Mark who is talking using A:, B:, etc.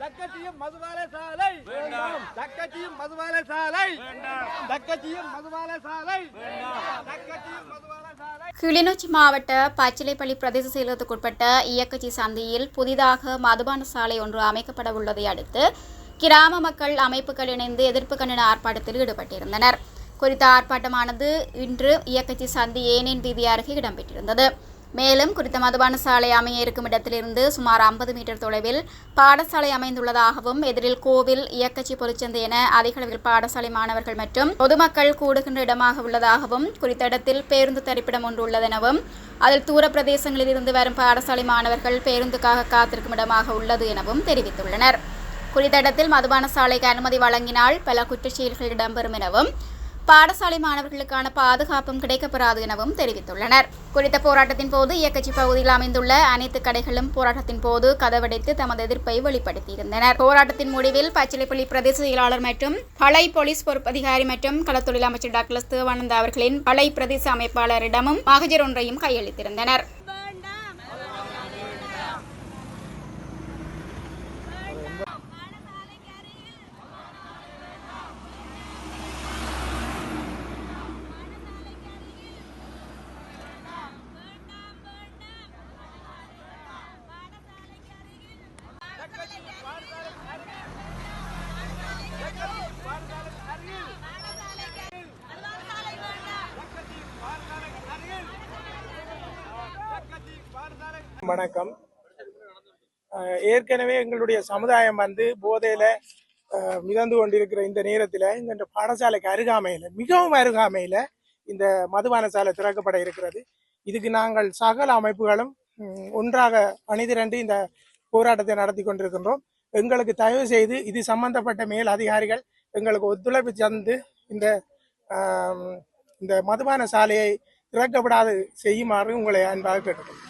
A: தக்கச்சியும் சாலை. தக்கச்சியும் மதுபால சாலை. தக்கச்சியும் மதுபால சாலை. தக்கச்சியும் மதுபால சாலை.
B: கிளிநொச்சி மாவட்ட பச்சிலைப்பள்ளி பிரதேச செயலகத்துக்குட்பட்ட இயக்கச்சி சந்தியில் புதிதாக மதுபான சாலை ஒன்று அமைக்கப்பட உள்ளதை அடுத்து கிராம மக்கள் அமைப்புகள் இணைந்து எதிர்ப்பு கண்டன ஆர்ப்பாட்டத்தில் ஈடுபட்டிருந்தனர். குறித்த ஆர்ப்பாட்டமானது இன்று இயக்கச்சி சந்தி ஏனேன் வீதி அருகே இடம்பெற்றிருந்தது. மேலும் குறித்த மதுபான சாலை அமைய இருக்கும் இடத்திலிருந்து சுமார் ஐம்பது மீட்டர் தொலைவில் பாடசாலை அமைந்துள்ளதாகவும் எதிரில் கோவில் இயக்கச்சி பொதுச்சந்தை என அதிக அளவில் பாடசாலை மாணவர்கள் மற்றும் பொதுமக்கள் கூடுகின்ற இடமாக உள்ளதாகவும் குறித்த இடத்தில் பேருந்து தரிப்பிடம் ஒன்று உள்ளதெனவும் அதில் தூர பிரதேசங்களில் இருந்து வரும் பாடசாலை மாணவர்கள் பேருந்துக்காக காத்திருக்கும் இடமாக உள்ளது எனவும் தெரிவித்துள்ளனர். குறித்த இடத்தில் மதுபான சாலைக்கு அனுமதி வழங்கினால் பல குற்றச்செயல்கள் இடம்பெறும் எனவும் பாடசாலை மாணவர்களுக்கான பாதுகாப்பும் கிடைக்கப்பெறாது எனவும் தெரிவித்துள்ளனர். குறித்த போராட்டத்தின் போது இயக்கச்சி பகுதியில் அமைந்துள்ள அனைத்து கடைகளும் போராட்டத்தின் போது கதவடைத்து தமது எதிர்ப்பை வெளிப்படுத்தியிருந்தனர். போராட்டத்தின் முடிவில் பச்சிலைப்பள்ளி பிரதேச செயலாளர் மற்றும் பளை போலீஸ் பொறுப்பதிகாரி மற்றும் களத்தொழில் அமைச்சர் டாக்டர் தேவானந்தா அவர்களின் பளை பிரதேச அமைப்பாளரிடமும் மகஜர் ஒன்றையும் கையளித்திருந்தனர்.
C: வணக்கம். ஏற்கனவே எங்களுடைய சமுதாயம் வந்து போதையில மிதந்து கொண்டிருக்கிற இந்த நேரத்தில் இந்த பாடசாலைக்கு அருகாமையில் மிகவும் அருகாமையில் இந்த மதுபான சாலை திறக்கப்பட இருக்கிறது. இதுக்கு நாங்கள் சகல அமைப்புகளும் ஒன்றாக அணிதிரண்டு இந்த போராட்டத்தை நடத்தி கொண்டிருக்கின்றோம். எங்களுக்கு தயவு செய்து இது சம்பந்தப்பட்ட மேல் அதிகாரிகள் எங்களுக்கு ஒத்துழைப்பு தந்து இந்த இந்த மதுபான சாலையை திறக்கப்படாது செய்யுமாறு உங்களை அன்பாக கேட்டுக்கொள்கிறேன்